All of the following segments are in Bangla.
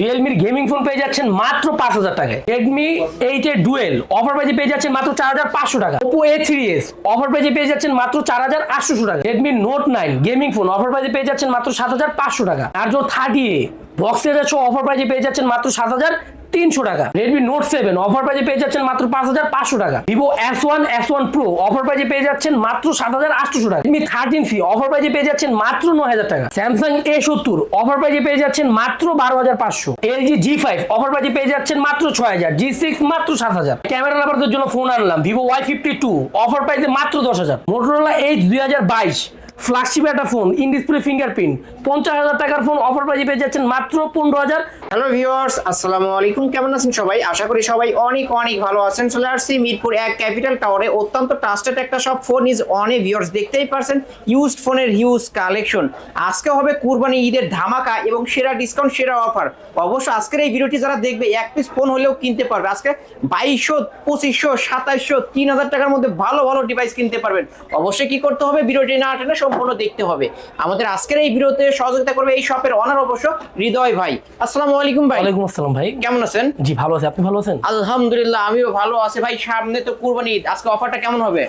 রিয়েলমির গেমিং ফোন পেয়ে যাচ্ছেন মাত্র পাঁচ হাজার টাকায়। রেডমি এইট এর ডুয়েল অফার প্রাইজে পেয়ে যাচ্ছেন মাত্র চার হাজার পাঁচশো টাকা। Oppo A three S offer প্রাইজে পেয়ে যাচ্ছেন মাত্র চার হাজার আটশো টাকা। Redmi Note nine gaming phone offer প্রাইজে পেয়ে যাচ্ছেন মাত্র সাত হাজার পাঁচশো টাকা। আর যে থার্টি এ বক্সের ছো অফার প্রাইজে পেয়ে যাচ্ছেন মাত্র সাত হাজার তিনশো টাকা। রেডমি নোট সেভেন অফার প্রাইজে পেয়ে যাচ্ছেন মাত্র পাঁচ হাজার পাঁচশো টাকা। Vivo S one S one pro offer প্রাইজে পেয়ে যাচ্ছেন মাত্র সাত হাজার আটশো টাকা। রেডমি থার্টিন সি অফার প্রাইজে পেয়ে যাচ্ছেন মাত্র নয় হাজার টাকা। স্যামসাং এ সত্তর অফার প্রাইজে পেয়ে যাচ্ছেন মাত্র বারো হাজার পাঁচশো। এলজি জি ফাইভ অফার প্রাইজে পেয়ে যাচ্ছেন মাত্র ছয় হাজার। জি সিক্স মাত্র সাত হাজার। ক্যামেরা লাভারদের জন্য ফোন আনলাম। Vivo Y fifty two offer প্রাইজে মাত্র দশ হাজার। মোটরোলা এইচ দুই হাজার বাইশ ফ্ল্যাগশিপ একটা ফোন ইন ডিসপ্লে ফিঙ্গারপ্রিন্ট পঞ্চাশ হাজার টাকার ফোন অফার প্রাইজে পেয়ে যাচ্ছেন মাত্র পনেরো হাজার। হ্যালো ভিউয়ার্স আসসালামু আলাইকুম কেমন আছেন সবাই? আশা করি সবাই অনেক অনেক ভালো আছেন। চলে আসছি মিরপুর এক ক্যাপিটাল টাওয়ারে অত্যন্ত ট্রাস্টেড একটা সব ফোন ইজ অনেক ভিউয়ার্স দেখতেই পারছেন ইউজড ফোনের হিউজ কালেকশন আজকে হবে কুরবানি ঈদের ধামাকা এবং সেরা ডিসকাউন্ট সেরা অফার অবশ্য আজকের এই ভিডিওটি যারা দেখবে, এক পিস ফোন হলেও কিনতে পারবে। আজকে বাইশশো, পঁচিশশো, সাতাইশশো, তিন হাজার টাকার মধ্যে ভালো ভালো ডিভাইস কিনতে পারবেন। অবশ্যই কি করতে হবে? ভিডিওটি না টেনে সম্পূর্ণ দেখতে হবে। আমাদের আজকের এই ভিডিওতে সহযোগিতা করবে এই শপের অনার অবশ্য হৃদয় ভাই। আসসালামু আলাইকুম ভাই। ওয়ালাইকুম আসসালাম ভাই। কেমন আছেন? জি ভালো আছে। আপনি ভালো আছেন? আলহামদুলিল্লাহ আমিও ভালো আছি ভাই। সামনে তো কুরবানি ঈদ। আজকে অফারটা কেমন হবে?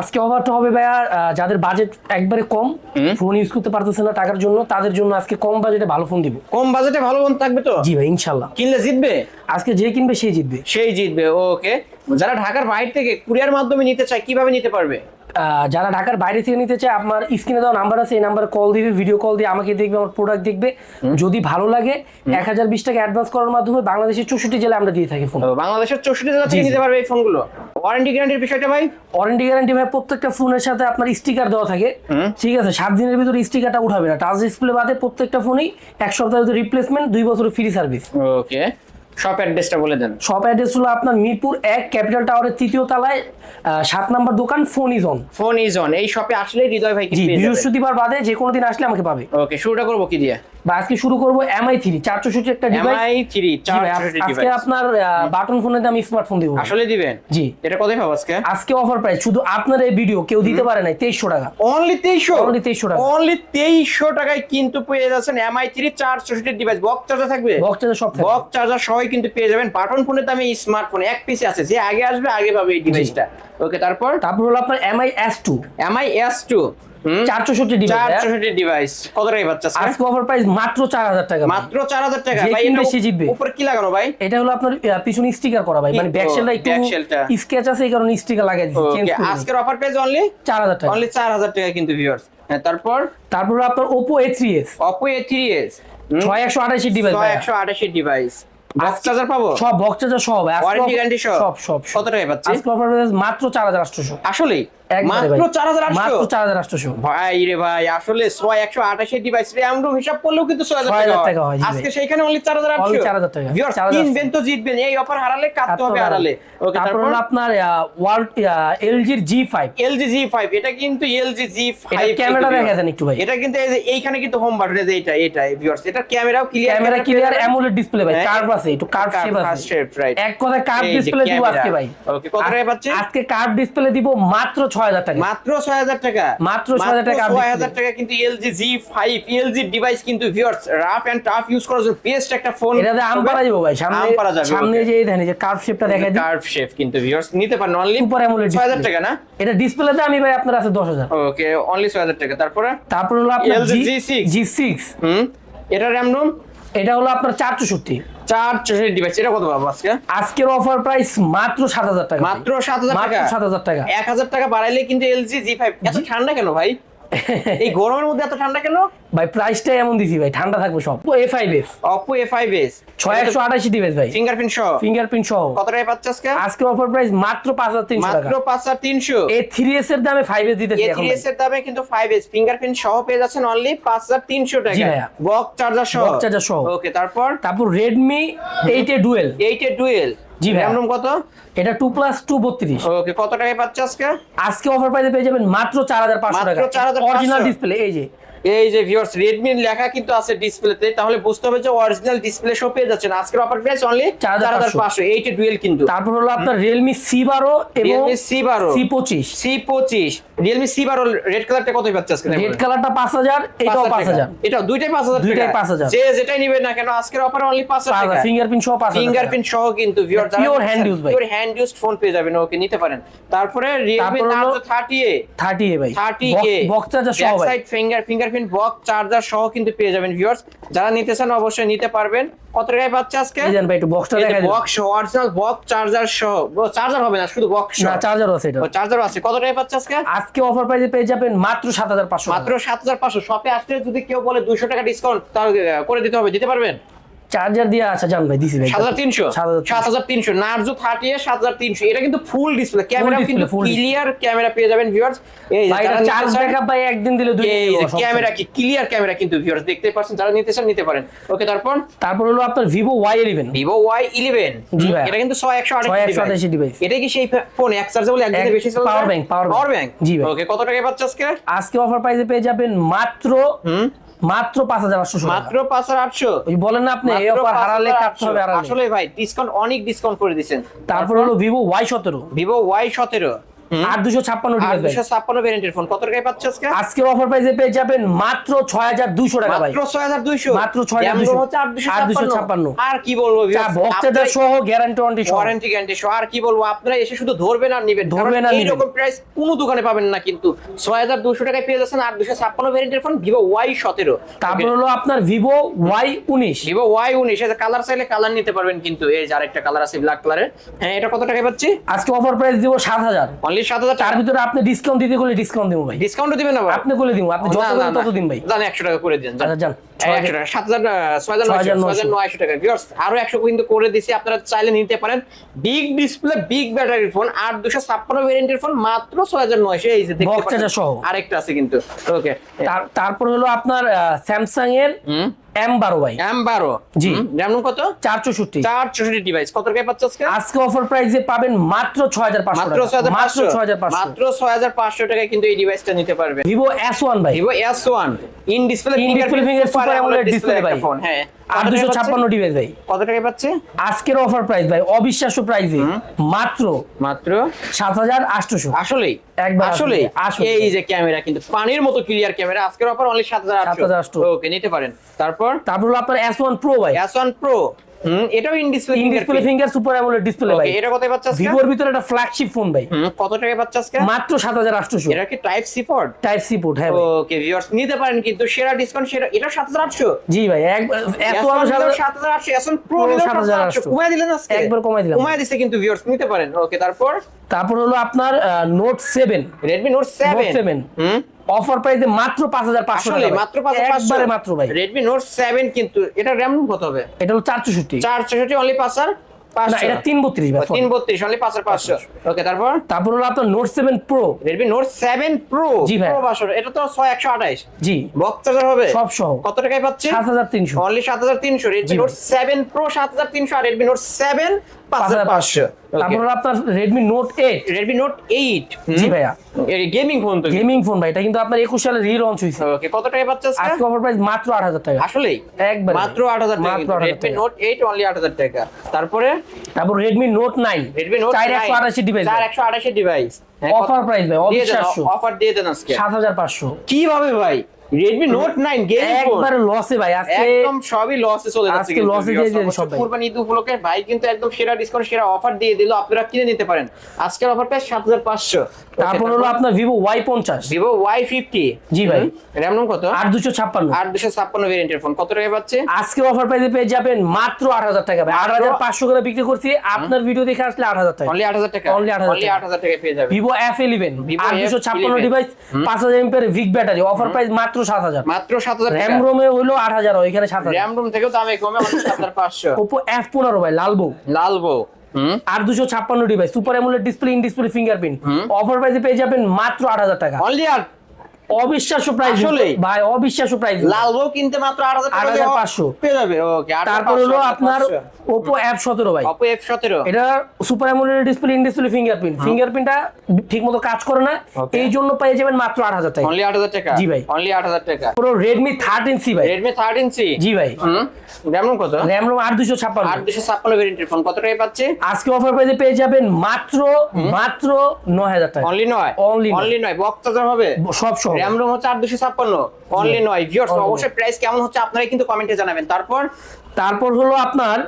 আজকে অফারটা হবে ভাইয়া যাদের বাজেট একবারে কম ফোন ইউজ করতে পারতেছে না টাকার জন্য তাদের জন্য আজকে কম বাজেটে ভালো ফোন দিব। কম বাজেটে ভালো ফোন থাকবে তো? জি ভাই ইনশাল্লাহ কিনলে জিতবে? আজকে যে কিনবে সে জিতবে। সেই জিতবে ওকে। যারা ঢাকার বাইরে থেকে কুরিয়ার মাধ্যমে নিতে চায় কীভাবে নিতে পারবে? যারা ঢাকার বাইরে থেকে নিতে চায় আপনার স্ক্রিনে দেওয়া নাম্বার আছে এই নাম্বারে কল দিবে ভিডিও কল দিয়ে আমাকে দেখবে আমার প্রোডাক্ট দেখবে। যদি ভালো লাগে এক হাজার বিশ টাকা অ্যাডভান্স করার মাধ্যমে বাংলাদেশের চৌষট্টি জেলায় আমরা দিয়ে থাকি ফোন বাংলাদেশের চৌষট্টি জেলা থেকে। নিতে পারবে এই ফোনগুলো ওয়ারেন্টি গ্যারান্টির বিষয়টা ভাই? ওয়ারেন্টি গ্যারান্টি ভাই প্রত্যেকটা ফোনের সাথে আপনার স্টিকার দেওয়া থাকে। ঠিক আছে সাত দিনের ভিতরে স্টিকারটা উঠাবে না। টাচ ডিসপ্লে বাদে প্রত্যেকটা ফোনই এক সপ্তাহের রিপ্লেসমেন্ট দুই বছরের ফ্রি সার্ভিস ওকে শপ অ্যাড্রেসটা বলে দেন। শপ অ্যাড্রেস হলো আপনার মিরপুর এক ক্যাপিটাল টাওয়ারের তৃতীয় তলায় আহ, সাত নম্বর দোকান ফোন ইজন ফোন ইজন এই শপে আসলে হৃদয় ভাই জি বৃহস্পতিবার বাদে যে কোনো দিন আসলে আমাকে পাবে। ওকে শুরুটা করব কি দিয়ে? বা আজকে শুরু করব এমআই থ্রি চারশো সুটি একটা ডিভাইস এমআই থ্রি আজকে আপনার বাটন ফোনের দাম স্মার্টফোন দিব। আসলে দিবেন? জি। এটা কতই পাবো আজকে? আজকে অফার প্রাইস শুধু আপনার এই ভিডিও কেউ দিতে পারে নাই তেইশশো টাকা। অনলি তেইশশো? Only 2300 টাকা। অনলি তেইশশো টাকায় কিন্তু পেয়ে যাচ্ছেন এমআই থ্রি চার চৌষট্টি ডিভাইস বক্স চার্জার থাকবে? বক্সটা সব থাকে বক্স চার্জার সবাই কিন্তু পেয়ে যাবেন। বাটন ফোনের দামে স্মার্টফোন এক পিসে আছে। যে আগে আসবে আগে পাবে এই ডিভাইসটা ওকে তারপর? তারপর হলো আপনার Mi S two Mi S two চার ডিভাইস ডিভাইস কত টাকায় পাচ্ছে আজকে? আজকে অফার প্রাইস মাত্র চার হাজার টাকা মাত্র চার হাজার টাকা ভাই এটা সে জিতবে। উপরে কি লাগানো ভাই? এটা হলো আপনার পিছনে স্টিকার করা ভাই। মানে ব্যাকশেলটা একটু। স্কেচ আছে এই কারণে স্টিকার লাগাই দিচ্ছি চেঞ্জ করে আজকের অফার পেজ অনলি চার হাজার টাকা অনলি টাকা কিন্তু ভিউয়ার্স হ্যাঁ তারপর? তারপর আপনার Oppo A three S Oppo A three S ছয় একশো আঠাশি ডিভাইস ছয় একশো আটাশি ডিভাইস বক্স চার্জার পাবো? সব বক্স চার্জার সব সব। কত পাচ্ছি? প্রাইস মাত্র চার হাজার আটশোশো। আসলে একবারে মাত্র ভাই। চার হাজার আটশো। মাত্র চার হাজার আটশোশো ভাই রে ভাই আসলে ছয় একশো ডিভাইস র্যাম রুম হিসাব করলেও কিন্তু ছয় হাজার 6,000 টাকা টাকা হয়, আজকে ভাই। সেইখানে অনলি চার হাজার 4,000 টাকা। Viewers, 4,000 কিনবেন তো জিতবেন। এই অফার হারালে কাটতে হবে হারালে। ওকে তারপর তারপর? আপনার ওয়ার্ল্ড এলজির জি এলজি জি এটা কিন্তু এলজি জি এটা ক্যামেরা দেখা যান একটু ভাই। এটা কিন্তু এই যে এইখানে কিন্তু হোম বাটন এই যে এটা এটা ভিউয়ার্স এটা ক্যামেরাও clear camera clear AMOLED display ভাই কার্ভ আছে একটু কার্ভ শেপ আছে। এক কথায় কার্ভ ডিসপ্লে দিব আজকে ভাই। ওকে কত আজকে কার্ভ ডিসপ্লে দিব মাত্র ছয় হাজার টাকা। মাত্র ছয় হাজার টাকা। মাত্র 6,000 টাকা ছয় হাজার টাকা কিন্তু LG G five LG device কিন্তু viewers rough and tough use করার জন্য বেস্ট একটা ফোন এটাতে আম পারা যাব ভাই সামনে আম পারা যাবে, সামনে যে দেখেন যে কার্ভ শেপটা দেখা দিই। কার্ভ শেপ কিন্তু ভিউয়ার্স নিতে পারেন অনলি সুপার অ্যামোলেড ছয় হাজার টাকা না? এটা ডিসপ্লেতে আমি ভাই আপনার আছে দশ হাজার। ওকে অনলি ছয় হাজার টাকা। তারপরে? তারপর হলো আপনার LG G6 হুম? এটা র্যাম রুম এটা হলো আপনার চার চৌষট্টি চার চৌষট্টি ডিভাইস এটা কত পাবো আজকে? আজকের অফার প্রাইস মাত্র সাত হাজার টাকা। মাত্র সাত হাজার টাকা? সাত হাজার টাকা। এক হাজার টাকা বাড়াইলে কিন্তু এলজি জি ফাইভ এত ঠান্ডা কেন ভাই? এই গরমের মধ্যে এত ঠান্ডা কেন? ভাই প্রাইসটাই এমন দিছি ভাই ঠান্ডা থাকবে সব। A five S Oppo A five S ছয় একশো আঠাশি ডিভাইস ভাই। ফিঙ্গারপ্রিন্ট সহ? ফিঙ্গারপ্রিন্ট সহ। কত টাকায় পাচ্ছে আজকে? আজকের অফার প্রাইস মাত্র পাঁচ হাজার তিনশো টাকা। মাত্র পাঁচ হাজার তিনশো। এ থ্রি এস এর দামে ফাইভ এস দিতেছি এ এখন থ্রি এস এর দামে কিন্তু ফাইভ এস ফিঙ্গারপ্রিন্ট সহ পেয়ে যাচ্ছেন অনলি পাঁচ হাজার তিনশো টাকা। বক্স চার্জার সহ? Box charger সহ। ওকে তারপর? তারপর Redmi eight A dual eight A dual জি ভাই রুম কত? এটা 2 প্লাস টু বত্রিশ। ওকে কত টাকায় পাচ্ছে আজকে? আজকে অফার প্রাইসে পেয়ে যাবেন মাত্র চার হাজার পাঁচশো মাত্র টাকা। 4,500 অরিজিনাল ডিসপ্লে এই যে। এই যে ভিউয়ার্স রেডমি লেখা কিন্তু আছে ডিসপ্লেতে তাহলে বুঝতে হবে যে অরিজিনাল ডিসপ্লে শো পেয়ে যাচ্ছেন। আজকের অফার প্রাইস অনলি 4500 4500 এইটা ডুয়েল কিন্তু। তারপর হলো আপনার সি বারো এবং পঁচিশ। সি পঁচিশ। রিয়েলমি সি বারো রেড কালারটা কত পাচ্ছে আজকে? রেড কালারটা পাঁচ হাজার এটাও পাঁচ হাজার এটা দুইটাই পাঁচ হাজার দুইটাই 5000 যে যেটাই নিবে না কেন আজকের অফার অনলি পাঁচ হাজার টাকা। ফিঙ্গারপ্রিন্ট সহ পাঁচ হাজার ফিঙ্গারপ্রিন্ট সহ কিন্তু ভিউয়ার Pure hand use ভাই। পিওর হ্যান্ড ইউজড ফোন পেয়ে যাবেন ওকে নিতে পারেন। তারপরে রিয়েলমি তারপর হলো নার্জো 30 এ থার্টি এ ভাই। 30 কে বক্স চার্জার সহ ভাই। Side finger fingerprint box charger সহ কিন্তু পেয়ে যাবেন ভিউয়ার্স যারা নিতে চান অবশ্যই নিতে পারবেন। কত টাকায় পাচ্ছে আজকে? এই ভাই একটু বক্সটা দেখাই বক্স অরিজিনাল বক্স চার্জার সহ। চার্জার হবে না শুধু বক্স না চার্জার আছে এটা। চার্জার আছে। কত টাকায় পাচ্ছে আজকে? আজকে অফার প্রাইসে পেয়ে যাবেন মাত্র সাত হাজার পাঁচশো মাত্র সাত হাজার পাঁচশো। শপে আসলে যদি কেউ বলে 200 টাকা ডিসকাউন্ট তাহলে করে দিতে হবে। দিতে পারবেন? চার্জার দিয়ে আচ্ছা জান ভাই দিছি ভাই। সাত হাজার তিনশো? 7300 সাত হাজার তিনশো নার্জো থার্টি সাত হাজার তিনশো। এটা কিন্তু ফুল ডিসপ্লে ক্যামেরা কিন্তু ক্লিয়ার ক্যামেরা পেয়ে যাবেন ভিউয়ার্স এই যারা চার্জ ব্যাকআপ ভাই একদিন দিলে দুই দিন ক্যামেরা কি ক্লিয়ার ক্যামেরা কিন্তু ভিউয়ার্স দেখতে পাচ্ছেন যারা নিতে চান নিতে পারেন। ওকে তারপর? তারপর হলো আপনার ইলেভেন ভিভো ওয়াই ইলেভেন জি ভাই। এটা কিন্তু ছয় একশো আঠাশ 6128 device। এটা কি সেই ফোন এক চার্জেবল একদিনে এক- বেশি bank, power bank। Power bank জি ভাই। ওকে কত টাকায় পাচ্ছে আজকে? আজকে অফার প্রাইসে পেয়ে যাবেন মাত্র মাত্র পাঁচ হাজার আটশো মাত্র পাঁচ হাজার আটশো। বলেন না আপনি হারালে 5800 কাটতে হবে আসলে ভাই ডিসকাউন্ট অনেক ডিসকাউন্ট করে দিচ্ছেন তারপর হলো ভিভো ওয়াই সতেরো। ভিভো ওয়াই সতেরো। আট দুশো ছাপ্পান্ন দুশো ছাপ্পান্ন ভ্যারিয়েন্টের ফোন কত টাকায় পাচ্ছে আজকে? আজকের অফার প্রাইসে পেয়ে যাবেন মাত্র ছয় হাজার দুইশো টাকা ভাই। ছয় হাজার দুইশো? মাত্র 6200 হচ্ছে দুশো ছাপ্পান্ন। আর কি বলব বক্স সহ গ্যারান্টি ওয়ারেন্টি ওয়ারেন্টি গ্যারান্টি সহ। আর কি বলব আপনারা এসে শুধু ধরবেন আর নিবেন। ধরবেন আর নিবেন। প্রাইস কোনো দোকানে পাবেন না কিন্তু। ছয় হাজার দুশো টাকায় পেয়ে যাচ্ছেন আর দুশো ছাপ্পান্ন ভ্যারিয়েন্টের ফোন ভিভো ওয়াই সতেরো। তারপর হলো আপনার ভিভো ওয়াই উনিশ। ভিভো ওয়াই উনিশ। কালার চাইলে কালার নিতে পারবেন কিন্তু। এই যে আরেকটা কালার আছে ব্ল্যাক কালারের হ্যাঁ এটা কত টাকায় পাচ্ছি? আজকে অফার প্রাইস দিব সাত হাজার। অনলি সাত হাজার তার ভিতরে আপনি ডিসকাউন্ট দিতে গেলে ডিসকাউন্ট দিব ভাই। ডিসকাউন্ট দিবেন না আপনি বলে দিব আপনি যত না, না, দেন তত দিন ভাই। যান একশো টাকা করে দিন আচ্ছা, যান। এই টাকা সাত হাজার ছয় হাজার নয়শো, ছয় হাজার নয়শো। টাকা। Viewers, আরও কিন্তু করে দিছি আপনারা চাইলে নিতে পারেন। বিগ ডিসপ্লে বিগ ফোন আর ফোন মাত্র এই যে দেখতে পাচ্ছেন। আরেকটা আছে কিন্তু। ওকে তার- তারপর হলো আপনার স্যামসাং এর এম বারো ভাই। এম বারো। জি। র্যাম কত? চার চৌষট্টি। চার চৌষট্টি ডিভাইস কত টাকায় পাচ্ছে আজকে? আজকে অফার প্রাইসে পাবেন মাত্র ছয় হাজার পাঁচশো মাত্র ছয় হাজার পাঁচশো? ছয় হাজার পাঁচশো। মাত্র ছয় হাজার পাঁচশো টাকায় কিন্তু এই ডিভাইসটা নিতে পারবে। ভিভো এস ওয়ান ভাই। Vivo S one in display AMOLED display ভাই। ফোন হ্যাঁ। আট দুশো ছাপ্পান্ন ডিভাইস ভাই। কত টাকায় পাচ্ছে? আজকের অফার প্রাইস ভাই অবিশ্বাস্য প্রাইসে মাত্র মাত্র? সাত হাজার আটশোশো আসলেই? আসলে। এই যে ক্যামেরা কিন্তু পানির মতো ক্লিয়ার ক্যামেরা। আজকের অফার অনলি হাজার 7,800 ওকে নিতে পারেন। তারপর? তারপর হলো আপনার এস ওয়ান প্রো ভাই। এস ওয়ান প্রো হুম এটাও in display in display finger super AMOLED display ভাই এটা কত পাচ্ছে আজকে? ভিভোর ভিতরে একটা ফ্ল্যাগশিপ ফোন ভাই। হুম কত টাকায় পাচ্ছে আজকে? মাত্র সাত হাজার আটশোশো এটা কি type C port type C port হ্যাঁ ওকে ভিউয়ার্স নিতে পারেন কিন্তু সেরা ডিসকাউন্ট সেরা এটা সাত হাজার আটশো? জি ভাই এক এত S1 আরও নিলেও সাত 7800 S1 Pro Pro 7800 7800 কমায় দিলেন আজকে? একবার কমায় দিলাম। কমায় দিছে কিন্তু ভিউয়ার্স নিতে পারেন। ওকে তারপর? তারপর হলো আপনার note seven Redmi Note 7 Note 7 হুম? অফার প্রাইসে মাত্র পাঁচ হাজার পাঁচশো আসলে মাত্র 5500 একবারে মাত্র ভাই। Redmi Note 7 কিন্তু এটা RAM কত হবে? এটা হলো চার চৌষট্টি। 464 অনলি 5 না এটা তিন বত্রিশ ভাই তিন বত্রিশ অনলি পাঁচ আর পাঁচশো। ওকে তারপর? তারপর হলো আপনার note seven pro Redmi note seven pro জি ভাই। প্রো বাসর এটা তো ছয় একশো আঠাইশ। জি। বক্স চার্জার হবে? সব সহ। কত টাকায় পাচ্ছে সাত হাজার তিনশো। অনলি সাত হাজার তিনশো। রেডমি জি নোট সেভেন প্রো সাত হাজার তিনশো আর পাঁচ হাজার পাঁচশো তারপর আপনার Redmi note eight Redmi note eight জি ভাইয়া। গেমিং ফোন তো গেমিং ফোন ভাই এটা কিন্তু আপনার একুশ সালে রি লঞ্চ হয়েছে ওকে কত টাকায় পাচ্ছে আজকে? আজকে অফার প্রাইস মাত্র আট হাজার টাকা। আসলেই? একবারে। মাত্র আট হাজার টাকা রেডমি নোট এইট অনলি আট হাজার টাকা। তারপরে? তারপর Redmi note nine Redmi note চার একশো ডিভাইস চার একশো আঠাশি ডিভাইস অফার প্রাইস ভাই অফার দিয়ে দেন আজকে। সাত হাজার পাঁচশো। কীভাবে ভাই? Redmi note nine gaming phone একবারে লসে ভাই আজকে একদম সবই লসে চলে যাচ্ছে আজকে এ দিয়ে viewers। সব ভাই। কুরবানি ঈদ উপলক্ষে ভাই কিন্তু একদম সেরা ডিসকাউন্ট সেরা অফার দিয়ে দিল। আপনারা কিনে নিতে পারেন। আজকের অফার প্রাইস সাত হাজার পাঁচশো তারপর হলো আপনার ভিভো ওয়াই পঞ্চাশ। ভিভো ওয়াই ফিফটি জি ভাই। র্যাম রোম কত? আট দুশো ছাপ্পান্ন। আট দুশো ছাপ্পান্ন ভেরিয়েন্টের ফোন কত টাকা পাচ্ছে? আজকে অফার প্রাইসে পেয়ে যাবেন মাত্র আট হাজার টাকা ভাই। আট হাজার পাঁচশো করে বিক্রি করছি। আপনার ভিডিও দেখে আসলে আট হাজার টাকা। অনলি আট হাজার টাকা। Only 8,000 টাকা। আট হাজার টাকা পেয়ে যাবে ভিভো এফ ইলেভেন Vivo আট দুশো ছাপ্পান্ন ডিভাইস পাঁচ হাজার এমপের ভিক ব্যাটারি অফার প্রাইস মাত্র সাত হাজার। মাত্র সাত হাজার র্যাম রোমে হইল আট হাজার ওইখানে সাত হাজার। র্যাম রোম থেকেও দামে কমে সাত হাজার পাঁচশো। ওপো এফ পনেরো ভাই লালবো। লাল আর দুশো ছাপ্পান্ন device super AMOLED display in display fingerprint offer প্রাইসে পেয়ে যাবেন মাত্র আট হাজার টাকা। অনলি আট অবিশ্বাস্য প্রাইস আসলেই? ভাই অবিশ্বাস্য প্রাইস লাল বউ কিনতে মাত্র আট হাজার টাকা 8,500 পেয়ে যাবে। ওকে তারপর হলো আপনার ওপো অ্যাপ সতেরো ভাই। অপো এফ সতেরো। এটা super AMOLED display in display fingerprint ফিঙ্গারপ্রিন্টটা ঠিক মতো কাজ করে না। এই জন্য পেয়ে যাবেন মাত্র আট হাজার টাকা। অনলি আট হাজার টাকা? জি ভাই। অনলি আট হাজার টাকা? পুরো রেডমি থার্টিন সি ভাই। রেডমি থার্টিন সি জি ভাই। হুম। র্যাম কত? রোম আট দুশো ছাপ্পান্ন। আট দুশো ছাপ্পান্ন ভেরিয়েন্টের ফোন কত টাকায় পাচ্ছে? আজকে অফার প্রাইসে পেয়ে যাবেন মাত্র মাত্র নয় হাজার টাকা। অনলি নয়? নয়। অনলি নয়। বক্স চার্জার হবে? সব সহ। র্যাম রোম হচ্ছে আট দুশো ছাপ্পান্ন। অনলি নয়। ভিউয়ার্স অবশ্যই প্রাইস কেমন হচ্ছে আপনারা কিন্তু কমেন্টে জানাবেন। তারপর তারপর হলো আপনার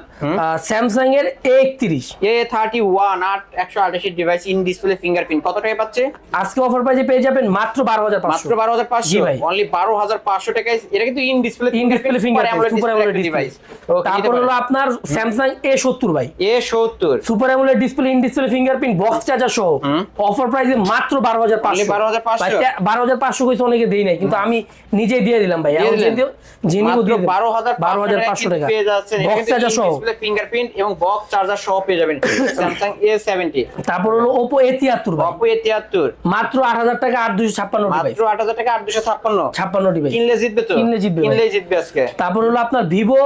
স্যামসাং এর এ একত্রিশ। এ থার্টি ওয়ান আট একশো আঠাশি ডিভাইস ইন ডিসপ্লে ফিঙ্গারপ্রিন্ট কত টাকায় পাচ্ছে? আজকে অফার প্রাইসে পেয়ে যাবেন মাত্র বারো হাজার পাঁচশো। মাত্র বারো হাজার জি পাঁচশো ভাই। অনলি বারো হাজার পাঁচশো টাকায় এটা কিন্তু in display in display fingerprint super device তারপর হলো আপনার স্যামসাং এ সত্তর ভাই। এ সত্তর। Super AMOLED display in display fingerprint box charger সহ। অফার প্রাইসে মাত্র বারো হাজার পাঁচশো। 12,500 বারো হাজার পাঁচশো। কইছে অনেকে দেই নাই কিন্তু আমি নিজেই দিয়ে দিলাম ভাই। যিনি। বারো হাজার বারো হাজার পাঁচশো টাকা। পেয়ে যাচ্ছেন। বক্স চার্জার সহ? ফিঙ্গারপ্রিন্ট এবং বক্স চার্জার সহ পেয়ে যাবেন। স্যামসাং এ সেভেন্টি তারপর হলো ভাই। অপো এ তিয়াত্তর। মাত্র আট হাজার টাকা আট দুশো ছাপ্পান্ন ডিভাইস মাত্র আট হাজার টাকা ডিভাইস কিনলে জিতবে তো? কিনলে জিতবে কিনলে জিতবে আজকে। তারপর হলো আপনার ভিভো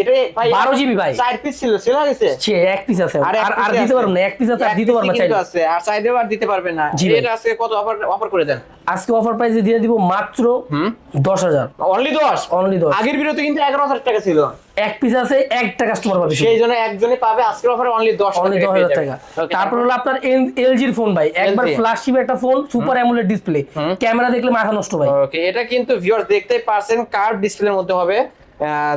এটা ভাই 12 GB ভাই। চার পিস ছিল ছিল গেছে এক পিস আছে। আর আর দিতে পারব না এক পিস আছে আর দিতে পারব না চাইলে। আছে। আর চাইলেও আর দিতে পারবে না। এটা আজকে কত অফার অফার করে দেন? আজকে অফার প্রাইসে দিয়ে দিব মাত্র দশ হাজার। অনলি দশ? অনলি দশ। আগের বিরতে কিন্তু এগারো হাজার টাকা ছিল। এক পিস আছে একটা কাস্টমার পাবে সেই জন্য একজনে পাবে আজকের অফারে অনলি দশ অনলি দশ হাজার টাকা। তারপর হলো আপনার এলজির ফোন ভাই। একবার ফ্ল্যাগশিপ একটা phone super AMOLED display camera দেখলে মাথা নষ্ট ভাই। ওকে এটা কিন্তু ভিউয়ার্স দেখতে পারছেন কার্ভ ডিসপ্লের মধ্যে হবে।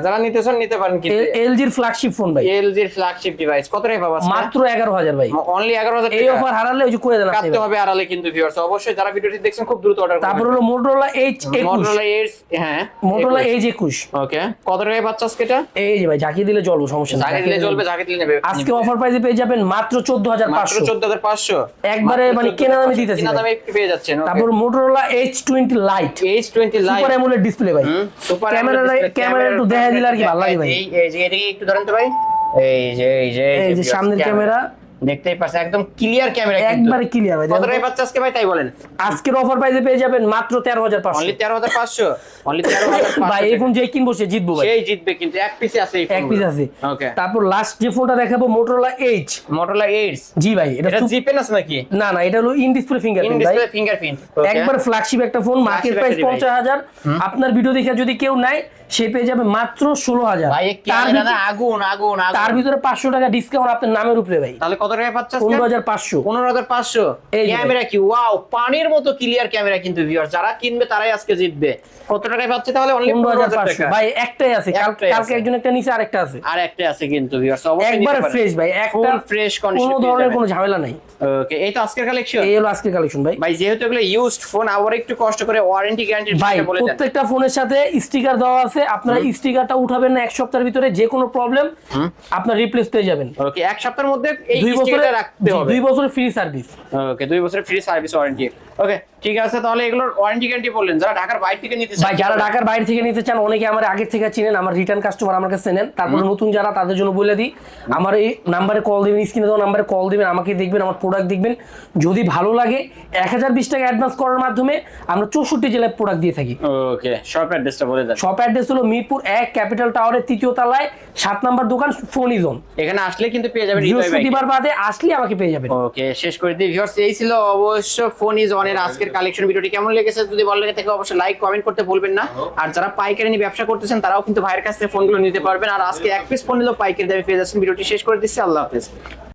যারা নিতে চান নিতে পারেন কিন্তু। এলজির ফ্ল্যাগশিপ ফোন ভাই। এলজির ফ্ল্যাগশিপ ডিভাইস কত টাকা পাবা মাত্র এগারো হাজার ভাই। অনলি এগারো হাজার এই অফার হারালে ওই যে করে দেন কাটতে হবে আড়ালে কিন্তু ভিউয়ার্স অবশ্যই যারা ভিডিওটি দেখছেন খুব দ্রুত অর্ডার করুন তারপর হলো মোটরোলা এইচ একুশ। মোটরোলা এইটস হ্যাঁ মোটরোলা এইচ একুশ। ওকে কত পাচ্ছ আজকে এটা? এই যে ভাই ঝাঁকিয়ে দিলে চলবো সমস্যা নেই, ঝাঁকিয়ে দিলে চলবে জাগে দিলে নেবে। আজকে অফার প্রাইসে পেয়ে যাবেন মাত্র চোদ্দ হাজার মাত্র পাঁচশো। চোদ্দ হাজার পাঁচশো। একবারে মানে কেনা দামে দিতেছি কেনা দামে একটু পেয়ে যাচ্ছেন তারপর Motorola edge twenty lite edge twenty lite super AMOLED display ভাই। সুপার ক্যামেরা ক্যামেরা একটু দেখা দিলে আর কি ভালো লাগে ভাই। এই যে এটাকে একটু ধরেন তো ভাই। এই যে এই যে এই যে সামনের ক্যামেরা দেখতেই পাচ্ছেন একদম ক্লিয়ার ক্যামেরা একবারে ক্লিয়ার ভাই কত টাকায় পাচ্ছে আজকে ভাই তাই বলেন? আজকের অফার প্রাইসে পেয়ে যাবেন মাত্র তেরো হাজার পাঁচশো। অনলি তেরো হাজার পাঁচশো? অনলি তেরো হাজার ভাই এই ফোন যে কিনবো সে জিতবো ভাই। সেই জিতবে কিন্তু এক পিসে আছে এই এক পিস আছে। ওকে তারপর লাস্ট যে ফোনটা দেখাবো মোটরোলা এইচ মোটরোলা এইটস জি ভাই এটা জিপেন আছে নাকি? না না এটা হলো ইন ডিসপ্লে ইন ফিঙ্গারপ্রিন্ট ভাই। ডিসপ্লে ফিঙ্গারপ্রিন্ট একবার ফ্ল্যাগশিপ একটা ফোন মার্কেট প্রাইস একটা device। পঞ্চাশ হাজার। আপনার ভিডিও দেখে যদি কেউ নেয় সে পেয়ে যাবে মাত্র ষোলো হাজার। তার ভিতরে- আগুন আগুন তার ভিতরে পাঁচশো টাকা ডিসকাউন্ট আপনার নামের উপরে ভাই। তাহলে কত টাকায় পাচ্ছে পনেরো হাজার পাঁচশো। পনেরো হাজার পাঁচশো। এই ক্যামেরা কি? ওয়াও পানির মতো ক্লিয়ার ক্যামেরা কিন্তু ভিউয়ার যারা কিনবে তারাই আজকে জিতবে। কত টাকায় পাচ্ছে তাহলে? পনেরো হাজার পাঁচশো। ভাই একটাই আছে। কালকে একজন একটা নিচে আরেকটা আছে। আর একটা আছে কিন্তু একবার ফ্রেশ ভাই। একটা condition কোনো ধরনের। কোনো ঝামেলা নাই। ওকে এই তো আজকের কালেকশন এই হলো আজকের কালেকশন ভাই। ভাই যেহেতু এগুলো ইউজড ফোন আবার একটু কষ্ট করে ওয়ারেন্টি গ্যারান্টি ভাই বলে দেন। প্রত্যেকটা ফোনের সাথে স্টিকার দেওয়া আছে আপনারা স্টিকারটা উঠাবেন না এক সপ্তাহের ভিতরে যে কোনো প্রবলেম আপনার রিপ্লেস পেয়ে যাবেন। ওকে এক সপ্তাহের মধ্যে এই দুই বছরে স্টিকারটা রাখতে হবে। দুই বছরের ফ্রি সার্ভিস ওকে দুই বছরের ফ্রি সার্ভিস ওয়ারেন্টি ওকে ঠিক আছে তাহলে এগুলোর ওয়ারেন্টি গ্যারান্টি বললেন। যারা ঢাকার বাইরে থেকে নিতে ভাই যারা ঢাকার বাইরে থেকে নিতে চান অনেকে আমার আগের থেকে চিনেন আমার রিটার্ন কাস্টমার আমার কাছে নেন। তারপরে নতুন যারা তাদের জন্য বলে দিই আমার এই নাম্বারে কল দিবেন স্ক্রিনে দেওয়া নাম্বারে কল দিবেন আমাকে দেখবেন আমার প্রোডাক্ট দেখবেন। যদি ভালো লাগে এক হাজার বিশ টাকা অ্যাডভান্স করার মাধ্যমে আমরা চৌষট্টি জেলায় প্রোডাক্ট দিয়ে থাকি। ওকে শপ অ্যাড্রেসটা বলে দেন। শপ অ্যাড্রেস হলো মিরপুর এক ক্যাপিটাল টাওয়ারের তৃতীয় তলায় সাত নাম্বার দোকান ফোনি জোন এখানে আসলে কিন্তু পেয়ে যাবেন বৃহস্পতিবার বাদে আসলে আমাকে পেয়ে যাবেন। ওকে শেষ করে দিই। ভিউয়ার্স এই ছিল অবশ্য ফোন ইজ অনের আজকের কালেকশন ভিডিওটি কেমন লেগেছে যদি ভালো লেগে থাকে অবশ্যই লাইক কমেন্ট করতে ভুলবেন না। আর যারা পাইকারি নিয়ে ব্যবসা করতেছেন তারাও কিন্তু ভাইয়ের কাছ থেকে ফোনগুলো নিতে পারবেন। আর আজকে এক পিস ফোন নিলেও পাইকারি দামে পেয়ে যাচ্ছেন। ভিডিওটি শেষ করে দিচ্ছি। আল্লাহ হাফেজ।